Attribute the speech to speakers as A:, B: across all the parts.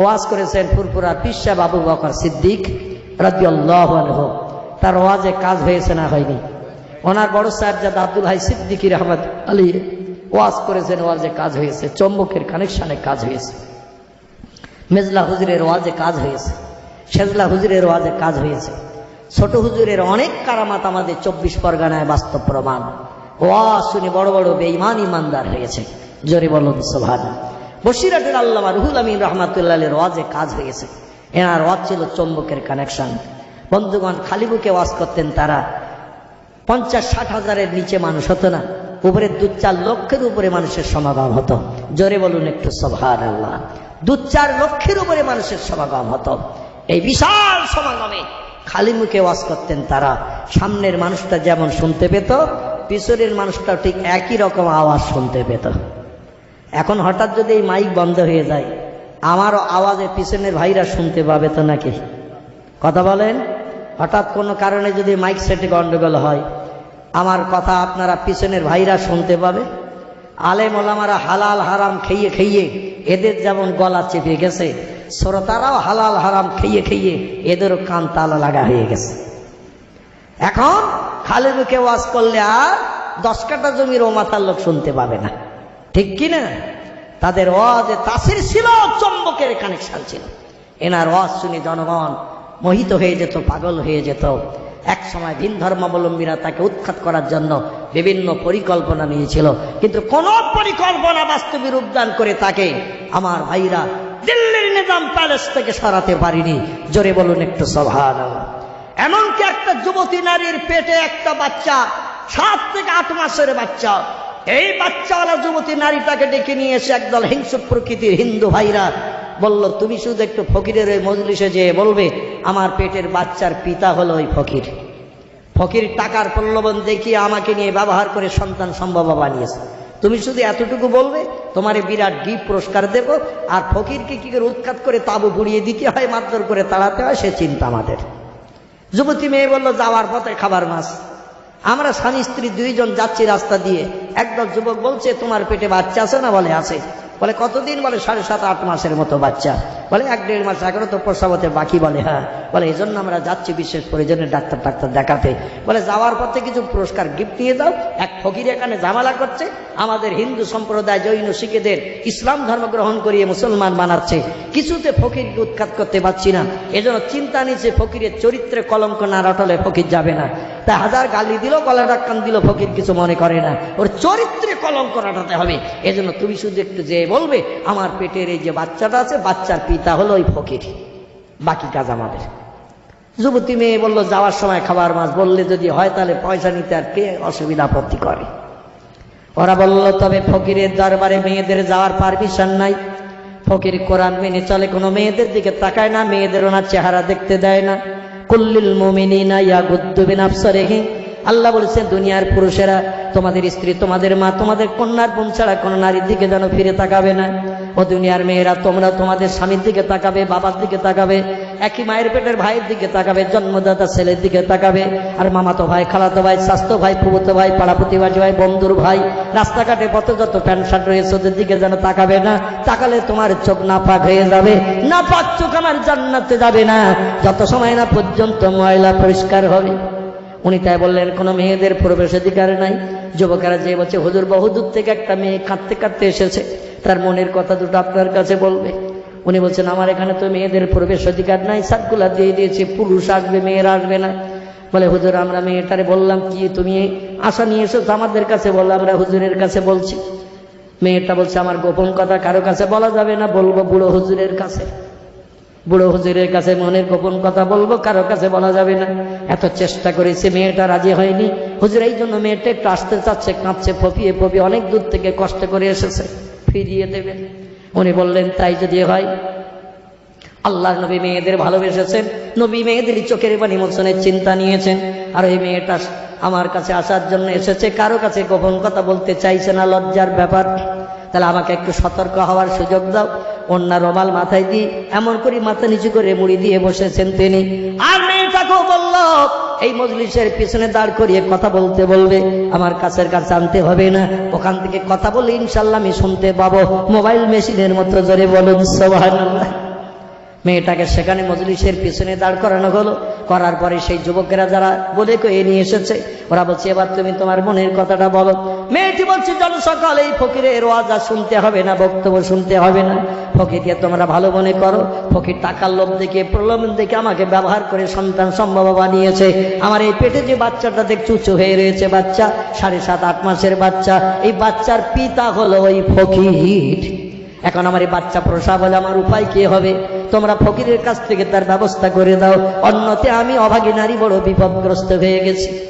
A: ওয়াজ করেছেন ফুরপুরা পিসা বাবু বকর সিদ্দিক রাজি তার ওয়াজে কাজ হয়েছে না হয়নি। ওনার বড় সাহেবজাদ আব্দুল হাই সিদ্দিকি রহমদ আলী ওয়াজ করেছেন, ওয়াজে কাজ হয়েছে, চম্বকের কানেকশনে কাজ হয়েছে। মেজলা হুজুরের ওয়াজে কাজ হয়েছে, সেজলা হুজুরের ওয়াজে কাজ হয়েছে। ছোট হুজুরের অনেক কারামাত আমাদের চব্বিশ পরগনায় বাস্তব প্রমাণ। ওয়াজ শুনে বড় বড় বেঈমান ইমানদার হয়েছে। জোরে বলুন সোভান বসিরাটের আল্লামা রুহুল আমিন রহমাতুল্লাহের ওয়াজে কাজ হয়েছে। এনার ওয়াজ ছিল চম্বকের কানেকশন বন্ধুগণ খালি বুকে ওয়াজ করতেন তারা। পঞ্চাশ ষাট হাজারের নিচে মানুষ হতো না। উপরে দু চার লক্ষের উপরে মানুষের সমাগম হতো। জোরে বলুন একটু সভার আল্লাহ দু চার লক্ষের উপরে মানুষের সমাগম হতো। এই বিশাল সমাগমে খালি মুখে ওয়াজ করতেন তারা। সামনের মানুষটা যেমন শুনতে পেত, পিছনের মানুষটাও ঠিক একই রকম আওয়াজ শুনতে পেত। এখন হঠাৎ যদি এই মাইক বন্ধ হয়ে যায়, আমারও আওয়াজে পিছনের ভাইরা শুনতে পাবে তো নাকি? কথা বলেন? হঠাৎ কোনো কারণে যদি মাইক সেটে গন্ডগোল হয়, আমার কথা আপনারা পিছনের ভাইরা শুনতে পাবে? আলেম ওলামারা হালাল হারাম খেয়ে খেয়ে এদের যেমন গলা চেপে গেছে, শ্রোতারাও হালাল হারাম খেয়ে খেয়ে এদেরও কান তালা লাগা হয়ে গেছে। এখন খালি মুখে ওয়াজ করলে আর দশ কাটা জমির ও মাথার লোক শুনতে পাবে না। ঠিক কি না তাদের ওয়াজে তাসির ছিল, চম্বকের কানেকশন ছিল। এনার ওয়াজ শুনে জনগণ মোহিত হয়ে যেত, পাগল হয়ে যেত। এক সময় ভিন ধর্মাবলম্বীরা তাকে উৎখাত করার জন্য বিভিন্ন পরিকল্পনা নিয়েছিল। কিন্তু কোন পরিকল্পনা বাস্তবে রূপদান করে তাকে আমার ভাইরা দিল্লির নিজাম প্যালেস থেকে সরাতে পারিনি। জোরে বলুন একটু সভান এমনকি একটা যুবতী নারীর পেটে একটা বাচ্চা, সাত থেকে আট মাসের বাচ্চা এই বাচ্চাওয়ালা যুবতী নারীটাকে ডেকে নিয়ে এসে একদল হিংস্র প্রকৃতির হিন্দু ভাইরা বলল, তুমি শুধু একটু ফকিরের ওই মজলিসে যেয়ে বলবে, আমার পেটের বাচ্চার পিতা হলো ওই ফকির। ফকির টাকার প্রলোভন দেখিয়ে আমাকে নিয়ে ব্যবহার করে সন্তান সম্ভব বানিয়েছে। তুমি শুধু এতটুকু বলবে, তোমার বিরাট গিফট পুরস্কার দেব, আর ফকিরকে কি করে উৎখাত করে তাবু পুড়িয়ে দিতে হয়, মারধর করে তাড়াতে হয়, সে চিন্তা আমাদের। যুবতী মেয়ে বলল, যাওয়ার পথে খাবার মাছ। আমরা স্বামী স্ত্রী দুইজন যাচ্ছি রাস্তা দিয়ে। একদল যুবক বলছে, তোমার পেটে বাচ্চা আছে না? বলে, আছে। বলে, কতদিন? বলে, সাড়ে সাত, আট মাসের মতো বাচ্চা। বলে, এক দেড় মাস এখনও তো প্রসবতে বাকি। বলে হ্যাঁ। বলে এই জন্য আমরা যাচ্ছি বিশেষ প্রয়োজনে ডাক্তার ডাক্তার দেখাতে। বলে, যাওয়ার পথে কিছু পুরস্কার গিফট নিয়ে দাও এক ফকির এখানে ঝামেলা করছে। আমাদের হিন্দু সম্প্রদায় জৈন শিখেদের ইসলাম ধর্ম গ্রহণ করিয়ে মুসলমান বানাচ্ছে। কিছুতে ফকিরকে উৎখাত করতে পারছি না। এজন্য চিন্তা নিচ্ছে ফকিরের চরিত্রে কলঙ্ক না রটলে ফকির যাবে না। তা হাজার গালি দিল গলা ডাক্কান দিল, ফকির কিছু মনে করে না। ওর চরিত্রে কলঙ্ক রাটাতে হবে। এজন্য তুমি শুধু একটু যে বলবে, আমার পেটের এই যে বাচ্চাটা আছে, বাচ্চার পিতা হলো ওই ফকির। বাকি কাজ আমাদের। যুবতী মেয়ে বলল, যাওয়ার সময় খাবার মাছ বললে যদি হয়, তাহলে পয়সা নিতে আর কে অসুবিধা আপত্তি করে? ওরা বলল, তবে ফকিরের দরবারে মেয়েদের যাওয়ার পারমিশন নাই। ফকির কোরআন মেনে চলে, কোনো মেয়েদের দিকে তাকায় না মেয়েদের ওনার চেহারা দেখতে দেয় না। কুল্লিল মুমিনিনা ইয়াগুদ্দুবিন আফসারিহি আল্লাহ বলেছেন, দুনিয়ার পুরুষেরা তোমাদের স্ত্রী, তোমাদের মা, তোমাদের কন্যার বোন ছাড়া কোনো নারীর দিকে যেন ফিরে তাকাবে না। ও দুনিয়ার মেয়েরা, তোমরা তোমাদের স্বামীর দিকে তাকাবে, বাবার দিকে তাকাবে, একই মায়ের পেটের ভাইয়ের দিকে তাকাবে, জন্মদাতা ছেলের দিকে তাকাবে। আর মামাতো ভাই, খালাতো ভাই, স্বাস্থ্য ভাই ফুবতো ভাই, পাড়া প্রতিবাসী ভাই, বন্ধুর ভাই, রাস্তাঘাটে পথ যত প্যান্ট শার্ট রয়েছে, ওদের দিকে যেন তাকাবে না। তাকালে তোমার চোখ না পাক হয়ে যাবে। না পাক চোখ আমার জান্নাতে যাবে না। যত সময় না পর্যন্ত ময়লা পরিষ্কার হবে। উনি তাই বললেন, কোনো মেয়েদের প্রবেশাধিকার নাই। যুবকেরা যে বলছে, হুজুর, বহুদূর থেকে একটা মেয়ে কাঁদতে কাঁদতে এসেছে। তার মনের কথা দুটো আপনার কাছে বলবে। উনি বলছেন, আমার এখানে তো মেয়েদের প্রবেশ অধিকার নাই সার্কুলার দিয়ে দিয়েছে, পুরুষ আসবে, মেয়েরা আসবে না। বলে, হুজুর, আমরা মেয়েটারে বললাম, কি তুমি আশা নিয়ে এসেছ? আমাদের কাছে বলল, আমরা হুজুরের কাছে বলছি। মেয়েটা বলছে, আমার গোপন কথা কারও কাছে বলা যাবে না, বলব বুড়ো হুজুরের কাছে। বুড়ো হুজুরের কাছে মনের গোপন কথা বলব, কারও কাছে বলা যাবে না। এত চেষ্টা করেছে, মেয়েটা রাজি হয়নি। হুজুর, এই জন্য মেয়েটা একটু আসতে চাচ্ছে কাঁদছে ফপিয়ে ফপিয়ে অনেক দূর থেকে কষ্ট করে এসেছে, ফিরিয়ে দেবেন উনি বললেন, তাই যদি হয়, আল্লাহ নবী মেয়েদের ভালোবেসেছেন, নবী মেয়েদের চোখের পানি মোচনের চিন্তা নিয়েছেন। আর এই মেয়েটা আমার কাছে আসার জন্য এসেছে, কারও কাছে গোপন কথা বলতে চাইছে না, লজ্জার ব্যাপার। তাহলে আমাকে একটু সতর্ক হওয়ার সুযোগ দাও। অন্য রোমাল মাথায় দিই এমন করে মাথা নিচু করে মুড়ি দিয়ে বসেছেন তিনি। আর মেয়েটাকেও বলল, এই মজলিসের পিছনে দাঁড় করিয়ে কথা বলতে বলবে। আমার কাছের কাছে আনতে হবে না। ওখান থেকে কথা বলে ইনশাল্লাহ আমি শুনতে পাবো। মোবাইল মেশিনের মতো জোরে বলুন সোহান মেয়েটাকে সেখানে মজলিসের পিছনে দাঁড় করানো হলো। করার পরে সেই যুবকেরা যারা বলে কয়ে নিয়ে এসেছে, ওরা বলছে, এবার তুমি তোমার মনের কথাটা বলো। মেয়েটি বলছে জন সকাল, এই ফকিরের ওয়াজা শুনতে হবে না, বক্তব্য শুনতে হবে না। ফকিরকে তোমরা ভালো মনে করো। ফকির টাকার লোভ দেখে, প্রলোভন দেখে আমাকে ব্যবহার করে সন্তান সম্ভব বানিয়েছে। আমার এই পেটে যে বাচ্চাটা দেখ, চুচু হয়ে রয়েছে বাচ্চা, সাড়ে সাত, আট মাসের বাচ্চা। এই বাচ্চার পিতা হলো ওই ফকির। এখন আমার এই বাচ্চা প্রসা বলে আমার উপায় কে হবে? তোমরা ফকিরের কাছ থেকে তার ব্যবস্থা করে দাও। অন্যতে আমি অভাগী নারী বড় বিপদগ্রস্ত হয়ে গেছি।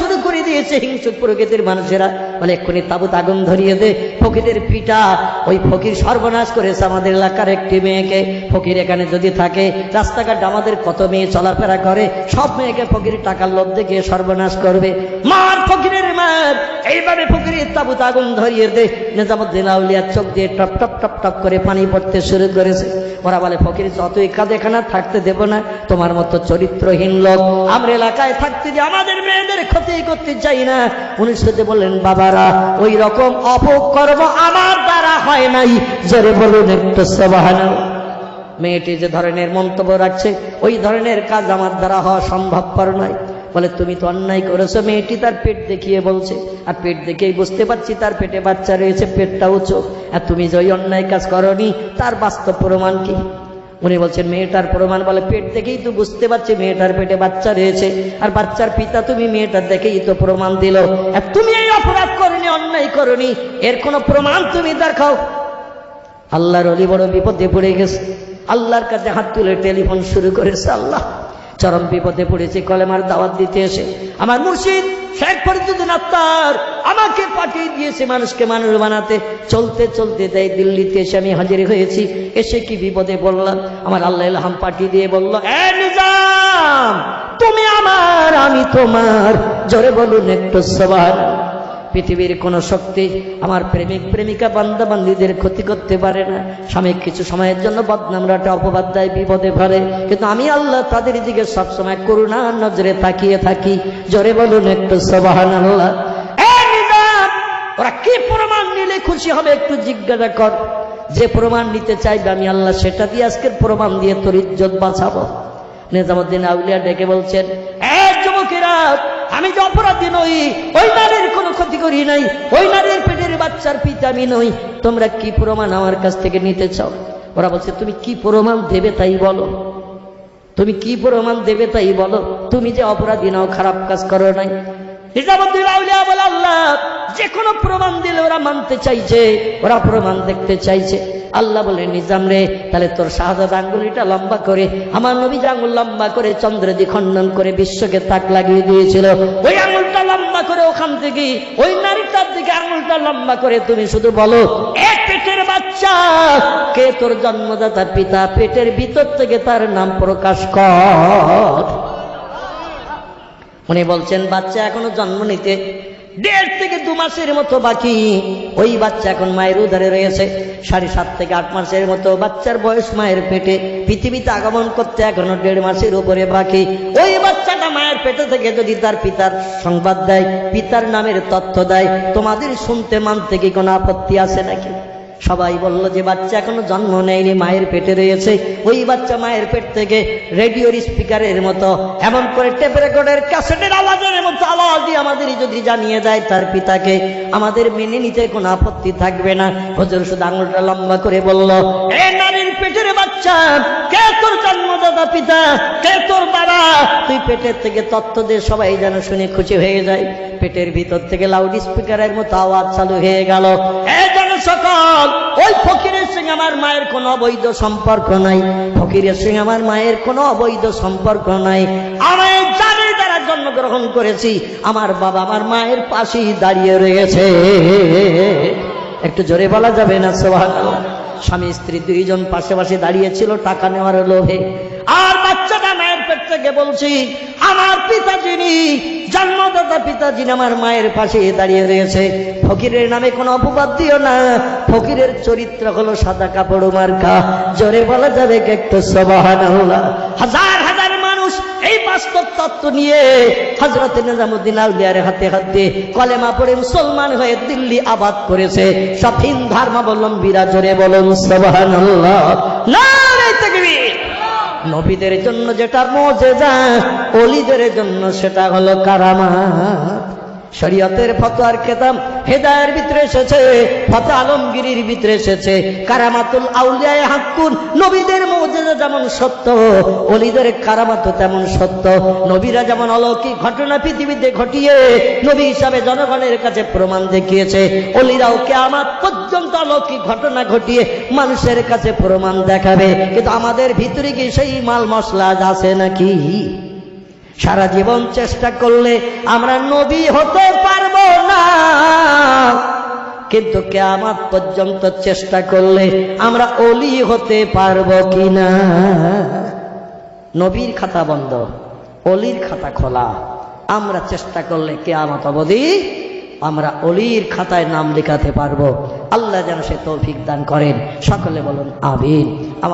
A: শুরু করে দিয়েছে হিংসুক প্রকৃতির মানুষেরা। বলে এক্ষুনি তাবুত আগুন ধরিয়ে দে। ফকিরের পিটা ওই ফকির সর্বনাশ করেছে আমাদের এলাকার একটি মেয়েকে। ফকির এখানে যদি থাকে, রাস্তাঘাট আমাদের কত মেয়ে চলাফেরা করে, সব মেয়েকে ফকির টাকার লোভ দেখে সর্বনাশ করবে। মার ফকিরের মার! এইভাবে ফকিরের তাবুত আগুন ধরিয়ে দে। নেজামুদ্দিন আউলিয়ার চোখ দিয়ে টপ টপ টপ টপ করে পানি পড়তে শুরু করেছে। ওরা বলে, ফকির, যতই কাঁদেখানা থাকতে দেব না। তোমার মতো চরিত্রহীন লোক আমরা এলাকায় থাকতে যে আমাদের মেয়েদের ক্ষতি করতে চাই না। উনি শুধু বললেন, বাবারা, ওই রকম অপকর্ম আমার দ্বারা হয় নাই। জোরে বলুন একটু সবাহানা মেয়েটি যে ধরনের মন্তব্য রাখছে, ওই ধরনের কাজ আমার দ্বারা হওয়া সম্ভবপর নয়। বলে, তুমি তো অন্যায় করেছ, মেয়েটি তার পেট দেখিয়ে বলছে। আর পেট দেখেই বুঝতে পারছি তার পেটে বাচ্চা রয়েছে পেটটা উঁচু আর তুমি যে অন্যায় কাজ করনি, তার বাস্তব প্রমাণ কি? উনি বলছেন, মেয়েটার প্রমাণ বলে, পেট দেখেই তো বুঝতে পারছি মেয়েটার পেটে বাচ্চা রয়েছে। আর বাচ্চার পিতা তুমি মেয়েটার দেখেই তো প্রমাণ দিল। আর তুমি এই অপরাধ করনি, অন্যায় করনি, এর কোনো প্রমাণ তুমি দেখাও? আল্লাহর অলি বড় বিপদে পড়ে গেছে। আল্লাহর কাছে হাত তুলে টেলিফোন শুরু করেছে আল্লাহ। চরম বিপদে পড়েছে, কলেমার দাওয়াত দিতে এসে। আমার মুর্শিদ শেখ ফরিদুদ্দিন আত্মার আমাকে পাঠিয়ে দিয়েছে মানুষকে মানুষ বানাতে। চলতে চলতে দেয় দিল্লিতে এসে আমি হাজির হয়েছি। এসে কি বিপদে বললাম আমার আল্লাহ আলহাম পাঠিয়ে দিয়ে বলল তুমি আমার, আমি তোমার। জোরে বলুন একটু সবার। পৃথিবীর কোনো শক্তি আমার প্রেমিক প্রেমিকা বান্দা বান্দিদের ক্ষতি করতে পারে না। স্বামী কিছু সময়ের জন্য বদনামরাটা অপবাদ দেয় বিপদে ফেলে কিন্তু আমি আল্লাহ তাদের দিকে সবসময় করুণা নজরে তাকিয়ে থাকি। জোরে বলুন একটু সবাহান আল্লাহ ওরা কি প্রমাণ নিলে খুশি হবে একটু জিজ্ঞাসা কর। যে প্রমাণ নিতে চাইবে আমি আল্লাহ সেটা দিয়ে আজকের প্রমাণ দিয়ে তোর ইজ্জত বাঁচাবো। নেজামুদ্দিন আউলিয়া ডেকে বলছেন এক যুবকেরা আমি যে অপরাধী নই, ওই নারীর কোনো ক্ষতি করি নাই, ওই নারীর পেটের বাচ্চার পিতা আমি নই। তোমরা কি প্রমাণ আমার কাছ থেকে নিতে চাও? ওরা বলছে, তুমি কি প্রমাণ দেবে তাই বলো। তুমি কি প্রমাণ দেবে তাই বলো। তুমি যে অপরাধী নাও, খারাপ কাজ করো নাই। যে কোনো প্রমাণ দিলে ওরা মানতে চাইছে, ওরা প্রমাণ দেখতে চাইছে। আল্লাহ বলে, নিজাম রে, তাহলে তোর শাহাদ আঙ্গুলিটা লম্বা করে, আমার নবী আঙ্গুল লম্বা করে চন্দ্রদি খণ্ডন করে বিশ্বকে তাক লাগিয়ে দিয়েছিল। ওই আঙ্গুলটা লম্বা করে ওখান থেকে, ওই নারীটার দিকে আঙ্গুলটা লম্বা করে তুমি শুধু বলো এক পেটের বাচ্চা, কে তোর জন্মদাতা পিতা, পেটের ভিতর থেকে তার নাম প্রকাশ কর। উনি বলছেন, বাচ্চা এখনও জন্ম নিতে দেড় থেকে দু মাসের মতো বাকি। ওই বাচ্চা এখন মায়ের উদারে রয়েছে। সাড়ে সাত থেকে আট মাসের মতো বাচ্চার বয়স মায়ের পেটে। পৃথিবীতে আগমন করতে এখনও দেড় মাসের উপরে বাকি। ওই বাচ্চাটা মায়ের পেটে থেকে যদি তার পিতার সংবাদ দেয়, পিতার নামের তথ্য দেয়, তোমাদের শুনতে মানতে কি কোনো আপত্তি আছে নাকি? সবাই বলল, যে বাচ্চা এখনও জন্ম নেয়নি, মায়ের পেটে রয়েছে, ওই বাচ্চা মায়ের পেট থেকে রেডিওর স্পিকারের মতো এমন করে টেপ রেকর্ডের ক্যাসেটের আওয়াজের মতো আওয়াজ দিয়ে আমাদের যদি জানিয়ে দেয়, তার পিতাকে আমাদের মেনে নিতে কোনো আপত্তি থাকবে না। হজর শুধু আঙুলটা লম্বা করে বলল, এ নারীর পেটের বাচ্চা, কে তোর জন্মদাতা পিতা, কে তোর বাবা? তুই পেটের থেকে তত্ত্ব দিয়ে সবাই যেন শুনে খুশি হয়ে যায়। পেটের ভিতর থেকে লাউড স্পিকারের মতো আওয়াজ চালু হয়ে গেল। এ সকল, ওই ফকিরের সঙ্গে আমার মায়ের কোনো অবৈধ সম্পর্ক নাই। ফকিরের সঙ্গে আমার মায়ের কোনো অবৈধ সম্পর্ক নাই। আমি জানের তারা জন্মগ্রহণ করেছি। আমার বাবা আমার মায়ের পাশেই দাঁড়িয়ে রয়েছে। একটু জোরে বলা যাবে না সোহান স্বামী স্ত্রী দুইজন পাশে পাশে দাঁড়িয়েছিল, টাকা নেওয়ার লোভে। আর বাচ্চাটা মায়ের পেট থেকে বলছি, আমার পিতা যিনি জন্মদাতা পিতা যিনি আমার মায়ের পাশে দাঁড়িয়ে রয়েছে। ফকিরের নামে কোনো অপবাদ দিও না। ফকিরের চরিত্র হলো সাদা কাপড় মার্কা। জোরে বলা যাবে একটু সবাহান হাজার এই বাস্তব তত্ত্ব নিয়ে হজরত নিজামুদ্দিন আউলিয়ার হাতে হাতে কলেমা পড়ে মুসলমান হয়ে দিল্লি আবাদ করেছে। সব হিন ধর্মাবলম্বীরা জোরে বলুন নবীদের জন্য যেটা মজেজা, অলিদের জন্য সেটা হলো কারামাত। শরীয়তের ফতোয়ার খেতাম, হেদায়ের ভিতরে এসেছে ফত আলমগিরির ভিতরে এসেছে। কারামাতুল আউলিয়ায় হাক্কুন, নবীদের মৌজেজা যেমন সত্য, অলিদের কারামাত তেমন সত্য। নবীরা যেমন অলৌকিক ঘটনা পৃথিবীতে ঘটিয়ে নবী হিসাবে জনগণের কাছে প্রমাণ দেখিয়েছে, অলিরাও কেয়ামাত পর্যন্ত অলৌকিক ঘটনা ঘটিয়ে মানুষের কাছে প্রমাণ দেখাবে। কিন্তু আমাদের ভিতরে কি সেই মাল মশলা আছে নাকি? সারা জীবন চেষ্টা করলে আমরা নবী হতে পারব না। কিন্তু কেয়ামাত পর্যন্ত চেষ্টা করলে আমরা অলি হতে পারব কিনা? নবীর খাতা বন্ধ অলির খাতা খোলা। আমরা চেষ্টা করলে কেয়ামত অবধি আমরা অলির খাতায় নাম লেখাতে পারব। আল্লাহ যেন সে তৌফিক দান করেন। সকলে বলুন, আমিন। আমার